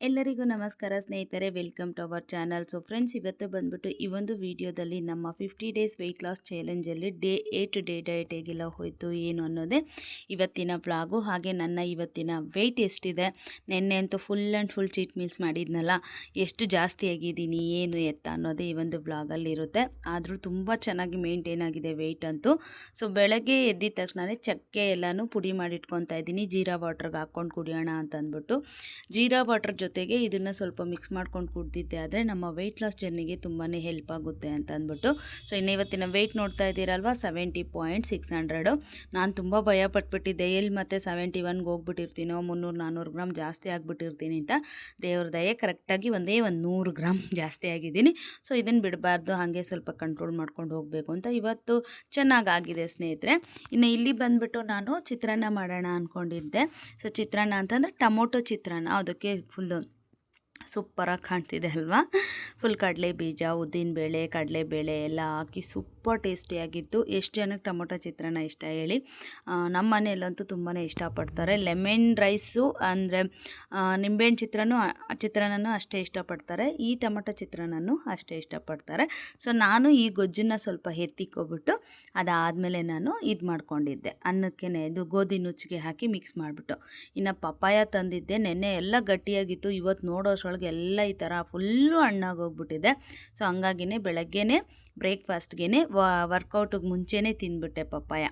ಎಲ್ಲರಿಗೂ ನಮಸ್ಕಾರ ಸ್ನೇಹಿತರೆ welcome to our channel so friends ಇವತ್ತು ಬಂದ್ಬಿಟ್ಟು ಈ ಒಂದು ವಿಡಿಯೋದಲ್ಲಿ ನಮ್ಮ ಫಿಫ್ಟಿ ಡೇಸ್ ವೆಯ್ಟ್ ಲಾಸ್ ಚಾಲೆಂಜಲ್ಲಿ ಡೇ ಏಟ್ ಡೇ ಡಯಟ್ ಹೇಗೆಲ್ಲ ಹೋಯಿತು, ಏನು ಅನ್ನೋದೇ ಇವತ್ತಿನ ಬ್ಲಾಗು ಹಾಗೆ ನನ್ನ ಇವತ್ತಿನ ವೆಯ್ಟ್ ಎಷ್ಟಿದೆ, ನಿನ್ನೆ ಅಂತೂ full and full cheat meals ಮಾಡಿದ್ನಲ್ಲ, ಎಷ್ಟು ಜಾಸ್ತಿ ಆಗಿದ್ದೀನಿ, ಏನು ಎತ್ತ ಅನ್ನೋದೇ ಈ ಒಂದು ಬ್ಲಾಗಲ್ಲಿರುತ್ತೆ ಆದರೂ ತುಂಬ ಚೆನ್ನಾಗಿ ಮೇಂಟೈನ್ ಆಗಿದೆ ವೆಯ್ಟ್ ಅಂತೂ. ಸೊ ಬೆಳಗ್ಗೆ ಎದ್ದಿದ ತಕ್ಷಣವೇ ಚಕ್ಕೆ ಎಲ್ಲನೂ ಪುಡಿ ಮಾಡಿಟ್ಕೊತಾ ಇದ್ದೀನಿ. ಜೀರಾ ವಾಟ್ರಿಗೆ ಹಾಕ್ಕೊಂಡು ಕುಡಿಯೋಣ ಅಂತ ಅಂದ್ಬಿಟ್ಟು ಜೀರಾ ವಾಟರ್ ಜೊತೆಗೆ ಇದನ್ನು ಸ್ವಲ್ಪ ಮಿಕ್ಸ್ ಮಾಡ್ಕೊಂಡು ಕುಡ್ದಿದ್ದೆ ಆದರೆ ನಮ್ಮ ವೆಯ್ಟ್ ಲಾಸ್ ಜರ್ನಿಗೆ ತುಂಬಾ ಹೆಲ್ಪ್ ಆಗುತ್ತೆ ಅಂತ ಅಂದ್ಬಿಟ್ಟು. ಸೊ ಇನ್ನು ಇವತ್ತಿನ ವೆಯ್ಟ್ ನೋಡ್ತಾ ಇದ್ದೀರಲ್ವ? ಸೆವೆಂಟಿ ಪಾಯಿಂಟ್ ಸಿಕ್ಸ್ ಹಂಡ್ರೆಡು ನಾನು ತುಂಬ ಭಯ ಪಟ್ಬಿಟ್ಟಿದ್ದೆ ಎಲ್ಲಿ ಮತ್ತೆ ಸೆವೆಂಟಿ ಒನ್ಗೆ ಹೋಗ್ಬಿಟ್ಟಿರ್ತೀನೋ, ಮುನ್ನೂರು ನಾನ್ನೂರು ಗ್ರಾಮ್ ಜಾಸ್ತಿ ಆಗಿಬಿಟ್ಟಿರ್ತೀನಿ ಅಂತ ದೇವ್ರ ದಯೆ ಕರೆಕ್ಟಾಗಿ ಒಂದೇ ಒಂದು ನೂರು ಗ್ರಾಮ್ ಜಾಸ್ತಿ ಆಗಿದ್ದೀನಿ. ಸೊ ಇದನ್ನು ಬಿಡಬಾರ್ದು. ಹಾಗೆ ಸ್ವಲ್ಪ ಕಂಟ್ರೋಲ್ ಮಾಡ್ಕೊಂಡು ಹೋಗಬೇಕು ಅಂತ ಇವತ್ತು ಚೆನ್ನಾಗಾಗಿದೆ ಸ್ನೇಹಿತರೆ. ಇನ್ನು ಇಲ್ಲಿ ಬಂದುಬಿಟ್ಟು ನಾನು ಚಿತ್ರಾನ್ನ ಮಾಡೋಣ ಅಂದ್ಕೊಂಡಿದ್ದೆ ಸೊ ಚಿತ್ರಾನ್ನ ಅಂತಂದರೆ ಟೊಮೊಟೊ ಚಿತ್ರಾನ್ನ. ಅದಕ್ಕೆ ಫುಲ್ಲು ಸೂಪರಾಗಿ ಕಾಣ್ತಿದೆ ಅಲ್ವಾ? ಫುಲ್ ಕಡಲೆ ಬೀಜ ಉದ್ದಿನಬೇಳೆ ಕಡಲೆಬೇಳೆ ಎಲ್ಲ ಹಾಕಿ ಸೂಪರ್ ಟೇಸ್ಟಿಯಾಗಿತ್ತು. ಎಷ್ಟು ಜನಕ್ಕೆ ಟೊಮೊಟೊ ಚಿತ್ರಾನ್ನ ಇಷ್ಟ ಹೇಳಿ? ನಮ್ಮ ಮನೆಯಲ್ಲಂತೂ ತುಂಬಾ ಇಷ್ಟಪಡ್ತಾರೆ. ಲೆಮನ್ ರೈಸು ಅಂದರೆ ನಿಂಬೆಹಣ್ಣು ಚಿತ್ರಾನು ಚಿತ್ರಾನ್ನನೂ ಅಷ್ಟೇ ಇಷ್ಟಪಡ್ತಾರೆ. ಈ ಟೊಮೊಟೊ ಚಿತ್ರಾನ್ನನೂ ಅಷ್ಟೇ ಇಷ್ಟಪಡ್ತಾರೆ. ಸೊ, ನಾನು ಈ ಗೊಜ್ಜನ್ನ ಸ್ವಲ್ಪ ಎತ್ತಿಕ್ಕೊಬಿಟ್ಟು ಅದಾದಮೇಲೆ ನಾನು ಇದು ಮಾಡ್ಕೊಂಡಿದ್ದೆ. ಅನ್ನಕ್ಕೆ ಇದು ಗೋಧಿ ನುಚ್ಚಿಗೆ ಹಾಕಿ ಮಿಕ್ಸ್ ಮಾಡಿಬಿಟ್ಟು. ಇನ್ನು ಪಪ್ಪಾಯ ತಂದಿದ್ದೆ. ನೆನ್ನೆ ಎಲ್ಲ ಗಟ್ಟಿಯಾಗಿತ್ತು. ಇವತ್ತು ನೋಡೋಷ್ರೊಳಗೆ ಎಲ್ಲ ಈ ಥರ ಫುಲ್ಲು ಹಣ್ಣಾಗಿ ಹೋಗ್ಬಿಟ್ಟಿದೆ. ಸೊ ಹಂಗಾಗಿನೇ ಬೆಳಗ್ಗೆನೇ ಬ್ರೇಕ್ಫಾಸ್ಟ್ಗೆ ವರ್ಕೌಟಿಗೆ ಮುಂಚೆನೇ ತಿಂದ್ಬಿಟ್ಟೆ ಪಪ್ಪಾಯ.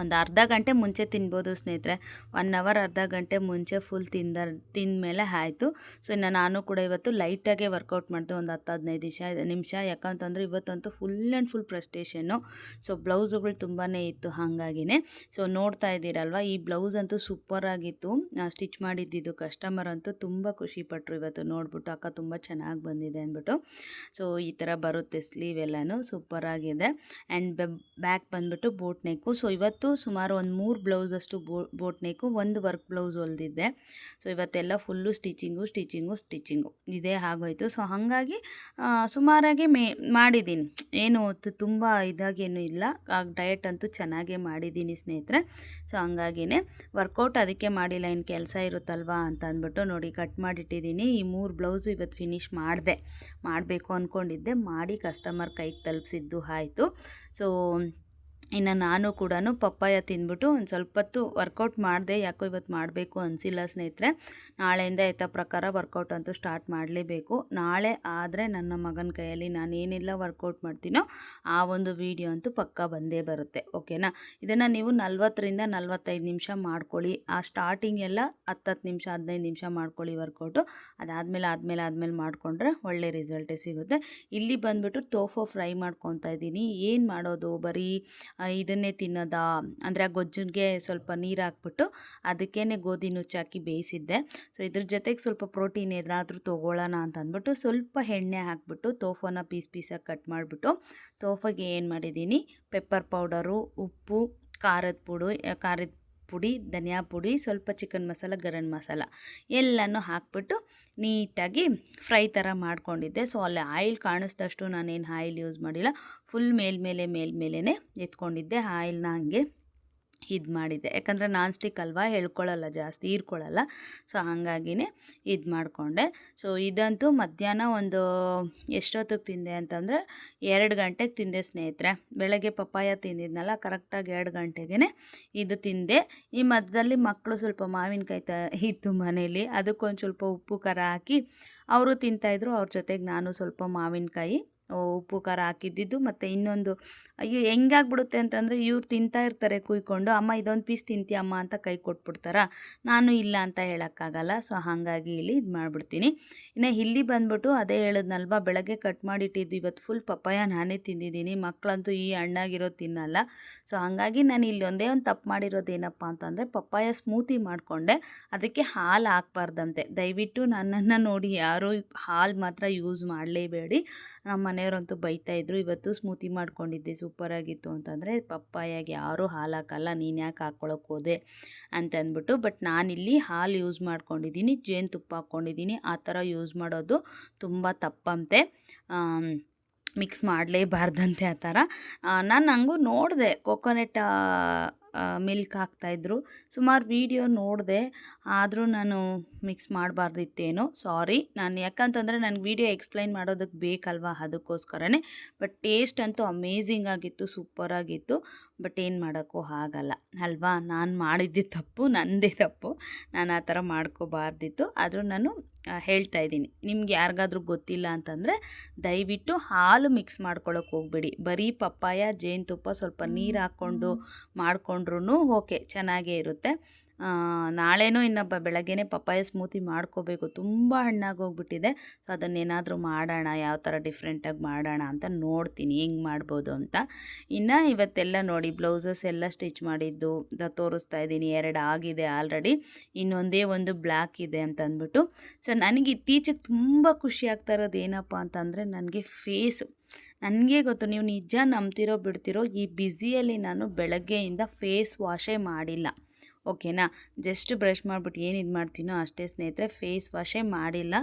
ಒಂದು ಅರ್ಧ ಗಂಟೆ ಮುಂಚೆ ತಿನ್ಬೋದು ಸ್ನೇಹಿತರೆ. ಒನ್ ಅವರ್ ಅರ್ಧ ಗಂಟೆ ಮುಂಚೆ ಫುಲ್ ತಿಂದ ತಿಂದಮೇಲೆ ಆಯಿತು. ಸೊ ಇನ್ನು ನಾನು ಕೂಡ ಇವತ್ತು ಲೈಟಾಗೆ ವರ್ಕೌಟ್ ಮಾಡಿದೆ ಒಂದು ಹತ್ತು ಹದಿನೈದು ನಿಮಿಷ ನಿಮಿಷ. ಯಾಕಂತಂದರೆ ಇವತ್ತಂತೂ ಫುಲ್ ಆ್ಯಂಡ್ ಫುಲ್ ಪ್ರೆಸ್ಟೇಷನ್ನು ಸೊ ಬ್ಲೌಸುಗಳು ತುಂಬಾ ಇತ್ತು ಹಾಗಾಗಿನೇ. ಸೊ ನೋಡ್ತಾ ಇದ್ದೀರಲ್ವ, ಈ ಬ್ಲೌಸ್ ಅಂತೂ ಸೂಪರ್ ಆಗಿತ್ತು. ಸ್ಟಿಚ್ ಮಾಡಿದ್ದಿದ್ದು ಕಸ್ಟಮರ್ ಅಂತೂ ತುಂಬ ಖುಷಿಪಟ್ಟರು ಇವತ್ತು ನೋಡ್ಬಿಟ್ಟು. ಅಕ್ಕ ತುಂಬ ಚೆನ್ನಾಗಿ ಬಂದಿದೆ ಅಂದ್ಬಿಟ್ಟು. ಸೊ ಈ ಥರ ಬರುತ್ತೆ ಸ್ಲೀವ್ ಎಲ್ಲನೂ. ಸೂಪರ್ ಆಗಿದೆ. ಆ್ಯಂಡ್ ಬ್ಯಾಕ್ ಬಂದ್ಬಿಟ್ಟು ಬೋಟ್ ನೆಕ್ಕು ಸೊ ಇವತ್ತು ಸುಮಾರು ಒಂದು ಮೂರು ಬ್ಲೌಸಷ್ಟು ಬೋ ಬೋಟ್ ಒಂದು ವರ್ಕ್ ಬ್ಲೌಸ್ ಹೊಲ್ದಿದ್ದೆ. ಸೊ, ಇವತ್ತೆಲ್ಲ ಫುಲ್ಲು ಸ್ಟಿಚಿಂಗು ಸ್ಟಿಚಿಂಗು ಸ್ಟಿಚಿಂಗು. ಇದೇ ಆಗೋಯ್ತು ಸೊ, ಹಾಗಾಗಿ ಸುಮಾರಾಗಿ ಮೇ, ಮಾಡಿದ್ದೀನಿ. ಏನು ತುಂಬ ಇದಾಗೇನು ಇಲ್ಲ. ಡಯಟ್ ಅಂತೂ ಚೆನ್ನಾಗೇ ಮಾಡಿದ್ದೀನಿ ಸ್ನೇಹಿತರೆ. ಸೊ, ಹಂಗಾಗಿನೇ ವರ್ಕೌಟ್ ಅದಕ್ಕೆ ಮಾಡಿಲ್ಲ. ಇನ್ನು ಕೆಲಸ ಇರುತ್ತಲ್ವಾ ಅಂತ ಅಂದ್ಬಿಟ್ಟು ನೋಡಿ ಕಟ್ ಮಾಡಿಟ್ಟಿದ್ದೀನಿ. ಈ ಮೂರು ಬ್ಲೌಸು ಇವತ್ತು ಫಿನಿಶ್ ಮಾಡಿದೆ. ಮಾಡಬೇಕು ಅಂದ್ಕೊಂಡಿದ್ದೆ ಮಾಡಿ ಕಸ್ಟಮರ್ ಕೈಗೆ ತಲುಪಿಸಿದ್ದು ಆಯಿತು. ಸೊ ಇನ್ನು ನಾನು ಕೂಡ ಪಪ್ಪಾಯ ತಿಂದ್ಬಿಟ್ಟು ಒಂದು ಸ್ವಲ್ಪ ಹೊತ್ತು ವರ್ಕೌಟ್ ಮಾಡಿದೆ, ಯಾಕೋ ಇವತ್ತು ಮಾಡಬೇಕು ಅನಿಸಿಲ್ಲ ಸ್ನೇಹಿತರೆ. ನಾಳೆಯಿಂದ ಯಥ ಪ್ರಕಾರ ವರ್ಕೌಟ್ ಅಂತೂ ಸ್ಟಾರ್ಟ್ ಮಾಡಲೇಬೇಕು. ನಾಳೆ ಆದರೆ ನನ್ನ ಮಗನ ಕೈಯಲ್ಲಿ ನಾನು ಏನೆಲ್ಲ ವರ್ಕೌಟ್ ಮಾಡ್ತೀನೋ ಆ ಒಂದು ವಿಡಿಯೋ ಅಂತೂ ಪಕ್ಕ ಬಂದೇ ಬರುತ್ತೆ ಓಕೆನಾ ಇದನ್ನು ನೀವು ನಲ್ವತ್ತರಿಂದ ನಲ್ವತ್ತೈದು ನಿಮಿಷ ಮಾಡ್ಕೊಳ್ಳಿ. ಆ ಸ್ಟಾರ್ಟಿಂಗ್ ಎಲ್ಲ ಹತ್ತತ್ತು ನಿಮಿಷ, ಹದಿನೈದು ನಿಮಿಷ ಮಾಡ್ಕೊಳ್ಳಿ ವರ್ಕೌಟು ಅದಾದಮೇಲೆ, ಆದಮೇಲೆ ಆದಮೇಲೆ ಮಾಡಿಕೊಂಡ್ರೆ ಒಳ್ಳೆ ರಿಸಲ್ಟೇ ಸಿಗುತ್ತೆ. ಇಲ್ಲಿ ಬಂದುಬಿಟ್ಟು ಟೋಫೋ ಫ್ರೈ ಮಾಡ್ಕೊತಾ ಇದ್ದೀನಿ. ಏನು ಮಾಡೋದು? ಬರೀ ಇದನ್ನೇ ತಿನ್ನೋದಾ? ಅಂದರೆ ಆ ಗೊಜ್ಜಿಗೆ ಸ್ವಲ್ಪ ನೀರು ಹಾಕ್ಬಿಟ್ಟು ಅದಕ್ಕೇ ಗೋಧಿ ನುಚ್ಚು ಹಾಕಿ ಬೇಯಿಸಿದ್ದೆ. ಸೊ ಇದ್ರ ಜೊತೆಗೆ ಸ್ವಲ್ಪ ಪ್ರೋಟೀನ್ ಏನಾದರೂ ತೊಗೊಳ್ಳೋಣ ಅಂತ ಅಂದ್ಬಿಟ್ಟು ಸ್ವಲ್ಪ ಎಣ್ಣೆ ಹಾಕ್ಬಿಟ್ಟು ತೋಫನ ಪೀಸ್ ಪೀಸಾಗಿ ಕಟ್ ಮಾಡಿಬಿಟ್ಟು ತೋಫಗೆ ಏನು ಮಾಡಿದ್ದೀನಿ? ಪೆಪ್ಪರ್ ಪೌಡರು ಉಪ್ಪು, ಖಾರದ ಪುಡಿ, ಖಾರದ ಪುಡಿ, ಧನಿಯಾ ಪುಡಿ, ಸ್ವಲ್ಪ ಚಿಕನ್ ಮಸಾಲ, ಗರಂ ಮಸಾಲ ಎಲ್ಲನೂ ಹಾಕ್ಬಿಟ್ಟು ನೀಟಾಗಿ ಫ್ರೈ ಥರ ಮಾಡ್ಕೊಂಡಿದ್ದೆ. ಸೊ ಅಲ್ಲಿ ಆಯಿಲ್ ಕಾಣಿಸ್ದಷ್ಟು ನಾನೇನು ಆಯಿಲ್ ಯೂಸ್ ಮಾಡಿಲ್ಲ. ಫುಲ್ ಮೇಲ್ಮೇಲೆ ಮೇಲ್ಮೇಲೆ ಎತ್ಕೊಂಡಿದ್ದೆ. ಆಯಿಲ್ನ ಹಂಗೆ ಇದು ಮಾಡಿದ್ದೆ. ಯಾಕಂದರೆ ನಾನ್ ಸ್ಟಿಕ್ ಅಲ್ವಾ ಹೇಳ್ಕೊಳ್ಳಲ್ಲ ಜಾಸ್ತಿ ಹೀರ್ಕೊಳ್ಳಲ್ಲ ಸೊ ಹಾಗಾಗಿನೇ ಇದು ಮಾಡಿಕೊಂಡೆ. ಸೊ ಇದಂತೂ ಮಧ್ಯಾಹ್ನ ಒಂದು ಎಷ್ಟೊತ್ತಿಗೆ ತಿಂದೆ ಅಂತಂದರೆ ಎರಡು ಗಂಟೆಗೆ ತಿಂದೆ ಸ್ನೇಹಿತರೆ. ಬೆಳಗ್ಗೆ ಪಪ್ಪಾಯ ತಿಂದಿದ್ನಲ್ಲ, ಕರೆಕ್ಟಾಗಿ ಎರಡು ಗಂಟೆಗೇ ಇದು ತಿಂದೆ. ಈ ಮಧ್ಯದಲ್ಲಿ ಮಕ್ಕಳು ಸ್ವಲ್ಪ ಮಾವಿನಕಾಯಿ ತ ಇತ್ತು ಮನೇಲಿ. ಅದಕ್ಕೊಂದು ಸ್ವಲ್ಪ ಉಪ್ಪು, ಖಾರ ಹಾಕಿ ಅವರು ತಿಂತಾಯಿದ್ರು ಅವ್ರ ಜೊತೆಗೆ ನಾನು ಸ್ವಲ್ಪ ಮಾವಿನಕಾಯಿ ಉಪ್ಪು ಖಾರ ಹಾಕಿದ್ದಿದ್ದು ಮತ್ತು ಇನ್ನೊಂದು, ಅಯ್ಯೋ, ಹೆಂಗಾಗ್ಬಿಡುತ್ತೆ ಅಂತಂದರೆ ಇವ್ರು ತಿಂತಾ ಇರ್ತಾರೆ ಕುಯ್ಕೊಂಡು, ಅಮ್ಮ, ಇದೊಂದು ಪೀಸ್ ತಿಂತೀಯ ಅಮ್ಮ ಅಂತ ಕೈ ಕೊಟ್ಬಿಡ್ತಾರ. ನಾನು ಇಲ್ಲ ಅಂತ ಹೇಳೋಕ್ಕಾಗಲ್ಲ, ಸೊ ಹಾಗಾಗಿ ಇಲ್ಲಿ ಇದು ಮಾಡಿಬಿಡ್ತೀನಿ. ಇನ್ನು ಇಲ್ಲಿ ಬಂದ್ಬಿಟ್ಟು ಅದೇ ಹೇಳೋದ್ನಲ್ವ, ಬೆಳಗ್ಗೆ ಕಟ್ ಮಾಡಿಟ್ಟಿದ್ದು ಇವತ್ತು ಫುಲ್ ಪಪ್ಪಾಯ ನಾನೇ ತಿಂದಿದ್ದೀನಿ ಮಕ್ಕಳಂತೂ ಈ ಹಣ್ಣಾಗಿರೋದು ತಿನ್ನಲ್ಲ. ಸೊ ಹಾಗಾಗಿ ನಾನು ಇಲ್ಲಿ ಒಂದೇ ಒಂದು ತಪ್ಪು ಮಾಡಿರೋದು ಏನಪ್ಪ ಅಂತಂದರೆ, ಪಪ್ಪಾಯ ಸ್ಮೂತಿ ಮಾಡಿಕೊಂಡೆ, ಅದಕ್ಕೆ ಹಾಲು ಹಾಕ್ಬಾರ್ದಂತೆ. ದಯವಿಟ್ಟು ನನ್ನನ್ನು ನೋಡಿ ಯಾರೂ ಹಾಲು ಮಾತ್ರ ಯೂಸ್ ಮಾಡಲೇಬೇಡಿ. ನಮ್ಮ ಮನೆಯವರಂತೂ ಬೈತಾ ಇದ್ರು. ಇವತ್ತು ಸ್ಮೂತಿ ಮಾಡ್ಕೊಂಡಿದ್ದೆ. ಸೂಪರಾಗಿತ್ತು ಅಂತಂದರೆ, ಪಪ್ಪಾಯಾಗಿ ಯಾರೂ ಹಾಲು ಹಾಕಲ್ಲ, ನೀನು ಯಾಕೆ ಹಾಕ್ಕೊಳಕ್ಕೆ ಹೋದೆ ಅಂತ ಅಂದ್ಬಿಟ್ಟು. ಬಟ್ ನಾನಿಲ್ಲಿ ಹಾಲು ಯೂಸ್ ಮಾಡ್ಕೊಂಡಿದ್ದೀನಿ ಜೇನುತುಪ್ಪ ಹಾಕ್ಕೊಂಡಿದ್ದೀನಿ ಆ ಥರ ಯೂಸ್ ಮಾಡೋದು ತುಂಬ ತಪ್ಪಂತೆ. ಮಿಕ್ಸ್ ಮಾಡಲೇಬಾರ್ದಂತೆ ಆ ಥರ. ನಾನು ಹಂಗೂ ನೋಡಿದೆ. ಕೊಕೊನೆಟ್ ಮಿಲ್ಕ್ ಹಾಕ್ತಾಯಿದ್ರು ಸುಮಾರು ವೀಡಿಯೋ ನೋಡಿದೆ ಆದರೂ ನಾನು ಮಿಕ್ಸ್ ಮಾಡಬಾರ್ದಿತ್ತೇನೋ ಸಾರಿ. ನಾನು ಯಾಕಂತಂದರೆ ನನಗೆ ವೀಡಿಯೋ ಎಕ್ಸ್ಪ್ಲೈನ್ ಮಾಡೋದಕ್ಕೆ ಬೇಕಲ್ವಾ ಅದಕ್ಕೋಸ್ಕರನೇ. ಬಟ್ ಟೇಸ್ಟ್ ಅಂತೂ ಅಮೇಝಿಂಗ್ ಆಗಿತ್ತು ಸೂಪರಾಗಿತ್ತು ಬಟ್ ಏನು ಮಾಡೋಕ್ಕೂ ಆಗಲ್ಲ ಅಲ್ವಾ? ನಾನು ಮಾಡಿದ್ದೆ ತಪ್ಪು ನನ್ನದೇ ತಪ್ಪು. ನಾನು ಆ ಥರ ಮಾಡ್ಕೋಬಾರ್ದಿತ್ತು. ಆದರೂ ನಾನು ಹೇಳ್ತಾ ಇದ್ದೀನಿ. ನಿಮ್ಗೆ ಯಾರಿಗಾದ್ರೂ ಗೊತ್ತಿಲ್ಲ ಅಂತಂದರೆ ದಯವಿಟ್ಟು ಹಾಲು ಮಿಕ್ಸ್ ಮಾಡ್ಕೊಳ್ಳೋಕೆ ಹೋಗ್ಬೇಡಿ. ಬರೀ ಪಪ್ಪಾಯ ಜೇನುತುಪ್ಪ ಸ್ವಲ್ಪ ನೀರು ಹಾಕ್ಕೊಂಡು ಮಾಡಿಕೊಂಡ್ರೂ ಓಕೆ, ಚೆನ್ನಾಗೇ ಇರುತ್ತೆ. ನಾಳೆನೂ ಇನ್ನೊಬ್ಬ ಬೆಳಗ್ಗೆನೇ ಪಪ್ಪಾಯ ಸ್ಮೂತಿ ಮಾಡ್ಕೋಬೇಕು. ತುಂಬ ಹಣ್ಣಾಗೋಗ್ಬಿಟ್ಟಿದೆ ಸೊ ಅದನ್ನೇನಾದರೂ ಮಾಡೋಣ, ಯಾವ ಥರ ಡಿಫ್ರೆಂಟಾಗಿ ಮಾಡೋಣ ಅಂತ ನೋಡ್ತೀನಿ. ಹೆಂಗೆ ಮಾಡ್ಬೋದು ಅಂತ. ಇನ್ನು ಇವತ್ತೆಲ್ಲ ನೋಡಿ, ಬ್ಲೌಸಸ್ ಎಲ್ಲ ಸ್ಟಿಚ್ ಮಾಡಿದ್ದು ತೋರಿಸ್ತಾ ಇದ್ದೀನಿ. ಎರಡು ಆಗಿದೆ ಆಲ್ರೆಡಿ. ಇನ್ನೊಂದೇ ಒಂದು ಬ್ಲ್ಯಾಕ್ ಇದೆ ಅಂತ ಅಂದ್ಬಿಟ್ಟು ಸೊ ನನಗೆ ಇತ್ತೀಚೆಗೆ ತುಂಬ ಖುಷಿ ಆಗ್ತಾ ಇರೋದು ಏನಪ್ಪ ಅಂತಂದರೆ, ನನಗೆ ಫೇಸ್. ನನಗೆ ಗೊತ್ತು, ನೀವು ನಿಜ ನಂಬ್ತಿರೋ ಬಿಡ್ತಿರೋ ಈ ಬ್ಯುಸಿಯಲ್ಲಿ ನಾನು ಬೆಳಗ್ಗೆಯಿಂದ ಫೇಸ್ ವಾಷೇ ಮಾಡಿಲ್ಲ. ಓಕೆನಾ? ಜಸ್ಟ್ ಬ್ರಷ್ ಮಾಡಿಬಿಟ್ಟು ಏನು ಇದು ಮಾಡ್ತೀನೋ ಅಷ್ಟೇ ಸ್ನೇಹಿತರೆ ಫೇಸ್ ವಾಷೇ ಮಾಡಿಲ್ಲ.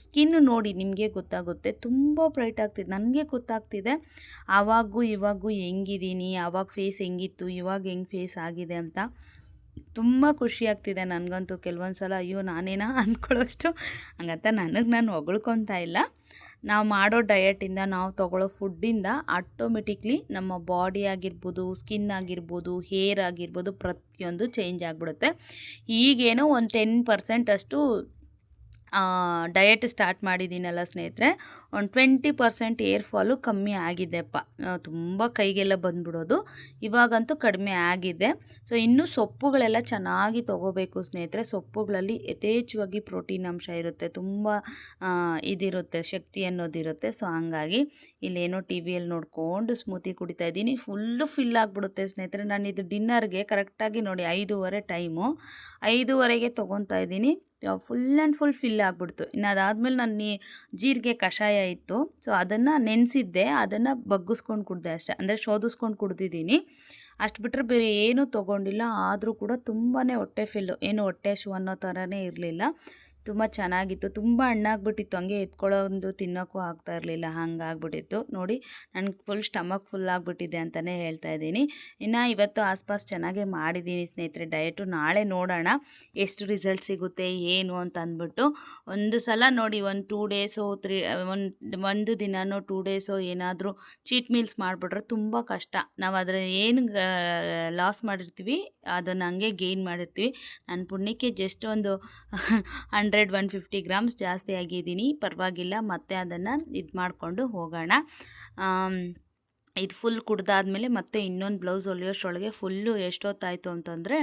ಸ್ಕಿನ್ ನೋಡಿ ನಿಮಗೆ ಗೊತ್ತಾಗುತ್ತೆ, ತುಂಬ ಬ್ರೈಟ್ ಆಗ್ತಿದೆ, ನನಗೆ ಗೊತ್ತಾಗ್ತಿದೆ, ಆವಾಗೂ ಇವಾಗೂ ಹೆಂಗಿದ್ದೀನಿ ಆವಾಗ ಫೇಸ್ ಹೆಂಗಿತ್ತು, ಇವಾಗ ಹೆಂಗೆ ಫೇಸ್ ಆಗಿದೆ ಅಂತ. ತುಂಬ ಖುಷಿ ಆಗ್ತಿದೆ ನನಗಂತೂ ಕೆಲವೊಂದು ಸಲ ಅಯ್ಯೋ ನಾನೇನಾ ಅಂದ್ಕೊಳ್ಳೋಷ್ಟು ಹಂಗಂತ ನನಗೆ ನಾನು ಹೊಗಳ್ಕೊತಾ ಇಲ್ಲ. ನಾವು ಮಾಡೋ ಡಯಟಿಂದ ನಾವು ತಗೊಳ್ಳೋ ಫುಡ್ಡಿಂದ ಆಟೋಮೆಟಿಕ್ಲಿ ನಮ್ಮ ಬಾಡಿ ಆಗಿರ್ಬೋದು ಸ್ಕಿನ್ ಆಗಿರ್ಬೋದು ಹೇರ್ ಆಗಿರ್ಬೋದು ಪ್ರತಿಯೊಂದು ಚೇಂಜ್ ಆಗಿಬಿಡುತ್ತೆ. ಈಗೇನೋ ಒಂದು ಟೆನ್ ಪರ್ಸೆಂಟ್ ಅಷ್ಟು ಡಯಟ್ ಸ್ಟಾರ್ಟ್ ಮಾಡಿದ್ದೀನಲ್ಲ ಸ್ನೇಹಿತರೆ. ಒಂದು ಟ್ವೆಂಟಿ ಪರ್ಸೆಂಟ್ ಏರ್ ಫಾಲು ಕಮ್ಮಿ ಆಗಿದೆಪ್ಪ. ತುಂಬ ಕೈಗೆಲ್ಲ ಬಂದ್ಬಿಡೋದು. ಇವಾಗಂತೂ ಕಡಿಮೆ ಆಗಿದೆ. ಸೊ ಇನ್ನೂ ಸೊಪ್ಪುಗಳೆಲ್ಲ ಚೆನ್ನಾಗಿ ತೊಗೋಬೇಕು ಸ್ನೇಹಿತರೆ. ಸೊಪ್ಪುಗಳಲ್ಲಿ ಯಥೇಚ್ಛವಾಗಿ ಪ್ರೋಟೀನ್ ಅಂಶ ಇರುತ್ತೆ. ತುಂಬ ಇದಿರುತ್ತೆ, ಶಕ್ತಿ ಅನ್ನೋದಿರುತ್ತೆ ಸೊ ಹಂಗಾಗಿ ಇಲ್ಲೇನೋ ಟಿ ವಿಯಲ್ಲಿ ನೋಡಿಕೊಂಡು ಸ್ಮೂತಿ ಕುಡಿತಾ ಇದ್ದೀನಿ. ಫುಲ್ಲು ಫಿಲ್ ಆಗಿಬಿಡುತ್ತೆ ಸ್ನೇಹಿತರೆ. ನಾನು ಇದು ಡಿನ್ನರ್ಗೆ ಕರೆಕ್ಟಾಗಿ ನೋಡಿ ಐದೂವರೆ ಟೈಮು ಐದೂವರೆಗೆ ತೊಗೊತಾ ಇದ್ದೀನಿ. ಫುಲ್ ಆ್ಯಂಡ್ ಫುಲ್ ಫಿಲ್ ಆಗಿಬಿಡ್ತು. ಇನ್ನು ಅದಾದಮೇಲೆ ನಾನು ಜೀರಿಗೆ ಕಷಾಯ ಇತ್ತು. ಸೊ ಅದನ್ನು ನೆನೆಸಿದ್ದೆ. ಅದನ್ನು ಬಗ್ಗಿಸ್ಕೊಂಡು ಕುಡಿದೆ ಅಷ್ಟೇ. ಅಂದರೆ ಶೋಧಿಸ್ಕೊಂಡು ಕುಡ್ದಿದ್ದೀನಿ. ಅಷ್ಟು ಬಿಟ್ಟರೆ ಬೇರೆ ಏನೂ ತೊಗೊಂಡಿಲ್ಲ. ಆದರೂ ಕೂಡ ತುಂಬಾ ಹೊಟ್ಟೆ ಫಿಲ್ಲು ಏನು ಹೊಟ್ಟೆ ಶೂ ಅನ್ನೋ ಥರನೇ ಇರಲಿಲ್ಲ. ತುಂಬ ಚೆನ್ನಾಗಿತ್ತು. ತುಂಬ ಹಣ್ಣಾಗ್ಬಿಟ್ಟಿತ್ತು. ಹಂಗೆ ಎತ್ಕೊಳ್ಳೋದು ತಿನ್ನೋಕ್ಕೂ ಆಗ್ತಾ ಇರಲಿಲ್ಲ. ಹಂಗಾಗ್ಬಿಟ್ಟಿತ್ತು. ನೋಡಿ ನನಗೆ ಫುಲ್ ಸ್ಟಮಕ್ ಫುಲ್ ಆಗಿಬಿಟ್ಟಿದೆ ಅಂತಲೇ ಹೇಳ್ತಾ ಇದ್ದೀನಿ. ಇನ್ನು ಇವತ್ತು ಆಸ್ಪಾಸ್ ಚೆನ್ನಾಗೇ ಮಾಡಿದ್ದೀನಿ ಸ್ನೇಹಿತರೆ. ಡಯಟು ನಾಳೆ ನೋಡೋಣ. ಎಷ್ಟು ರಿಸಲ್ಟ್ ಸಿಗುತ್ತೆ, ಏನು ಅಂತ ಅಂದ್ಬಿಟ್ಟು. ಒಂದು ಸಲ ನೋಡಿ, ಒಂದು ಟೂ ಡೇಸೋ ತ್ರೀ ಒಂದು ಒಂದು ದಿನನೋ ಟೂ ಡೇಸೋ ಏನಾದರೂ ಚೀಟ್ ಮೀಲ್ಸ್ ಮಾಡಿಬಿಟ್ರೆ ತುಂಬ ಕಷ್ಟ. ನಾವು ಅದರ ಏನು ಲಾಸ್ ಮಾಡಿರ್ತೀವಿ, ಅದನ್ನು ಹಂಗೆ ಗೇನ್ ಮಾಡಿರ್ತೀವಿ. ನನ್ನ ಪುಣ್ಯಕ್ಕೆ ಜಸ್ಟ್ ಒಂದು ಹಂಡ್ರೆಡ್ ಒನ್ ಫಿಫ್ಟಿ ಗ್ರಾಮ್ಸ್ ಜಾಸ್ತಿ ಆಗಿದ್ದೀನಿ. ಪರವಾಗಿಲ್ಲ, ಮತ್ತೆ ಅದನ್ನು ಇದು ಮಾಡಿಕೊಂಡು ಹೋಗೋಣ. ಇದು ಫುಲ್ ಕುಡ್ದಾದ್ಮೇಲೆ ಮತ್ತೆ ಇನ್ನೊಂದು ಬ್ಲೌಸ್ ಹೊಲಿಯೋಷ್ಟೊಳಗೆ ಫುಲ್ಲು ಎಷ್ಟೊತ್ತಾಯಿತು ಅಂತಂದರೆ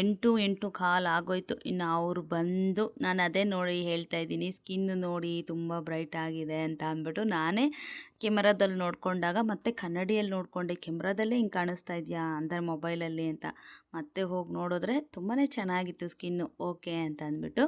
ಎಂಟು ಎಂಟು ಕಾಲು ಆಗೋಯ್ತು. ಇನ್ನು ಅವರು ಬಂದು, ನಾನು ಅದೇ ನೋಡಿ ಹೇಳ್ತಾ ಇದ್ದೀನಿ. ಸ್ಕಿನ್ ನೋಡಿ ತುಂಬ ಬ್ರೈಟ್ ಆಗಿದೆ ಅಂತ ಅಂದ್ಬಿಟ್ಟು ನಾನೇ ಕೆಮರಾದಲ್ಲಿ ನೋಡಿಕೊಂಡಾಗ ಮತ್ತೆ ಕನ್ನಡಿಯಲ್ಲಿ ನೋಡಿಕೊಂಡೆ, ಕ್ಯಾಮ್ರಾದಲ್ಲೇ ಹಿಂಗೆ ಕಾಣಿಸ್ತಾ ಇದೆಯಾ ಅಂದರೆ ಮೊಬೈಲಲ್ಲಿ ಅಂತ. ಮತ್ತೆ ಹೋಗಿ ನೋಡಿದ್ರೆ ತುಂಬಾ ಚೆನ್ನಾಗಿತ್ತು ಸ್ಕಿನ್ನು, ಓಕೆ ಅಂತ ಅಂದ್ಬಿಟ್ಟು.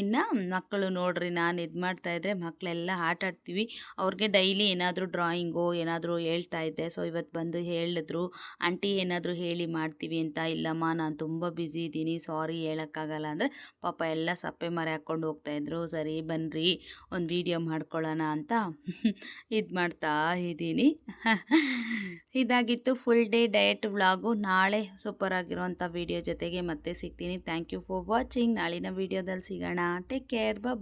ಇನ್ನು ಮಕ್ಕಳು ನೋಡ್ರಿ, ನಾನು ಇದು ಮಾಡ್ತಾಯಿದ್ರೆ ಮಕ್ಕಳೆಲ್ಲ ಆಟ ಆಡ್ತೀವಿ. ಅವ್ರಿಗೆ ಡೈಲಿ ಏನಾದರೂ ಡ್ರಾಯಿಂಗು, ಏನಾದರೂ ಹೇಳ್ತಾ ಇದ್ದೆ. ಸೊ ಇವತ್ತು ಬಂದು ಹೇಳಿದ್ರು, ಆಂಟಿ ಏನಾದರೂ ಹೇಳಿ ಮಾಡ್ತೀವಿ ಅಂತ. ಇಲ್ಲಮ್ಮ, ನಾನು ತುಂಬ ಬ್ಯುಸಿ ಇದ್ದೀನಿ, ಸಾರಿ ಹೇಳೋಕ್ಕಾಗಲ್ಲ. ಅಂದರೆ ಪಾಪ ಎಲ್ಲ ಸಪ್ಪೆ ಮರೆ ಹಾಕ್ಕೊಂಡು ಹೋಗ್ತಾಯಿದ್ರು ಸರಿ ಬನ್ನಿರಿ ಒಂದು ವೀಡಿಯೋ ಮಾಡ್ಕೊಳ್ಳೋಣ ಅಂತ ಇದು ಮಾಡ್ತಾ ಇದ್ದೀನಿ. ಇದಾಗಿತ್ತು ಫುಲ್ ಡೇ ಡಯಟ್ ವ್ಲಾಗು ನಾಳೆ ಸೂಪರ್ ಆಗಿರುವಂಥ ವಿಡಿಯೋ ಜೊತೆಗೆ ಮತ್ತೆ ಸಿಗ್ತೀನಿ. ಥ್ಯಾಂಕ್ ಯು ಫಾರ್ ವಾಚಿಂಗ್ ನಾಳಿನ ವಿಡಿಯೋದಲ್ಲಿ ಸಿಗೋಣ. Take care bye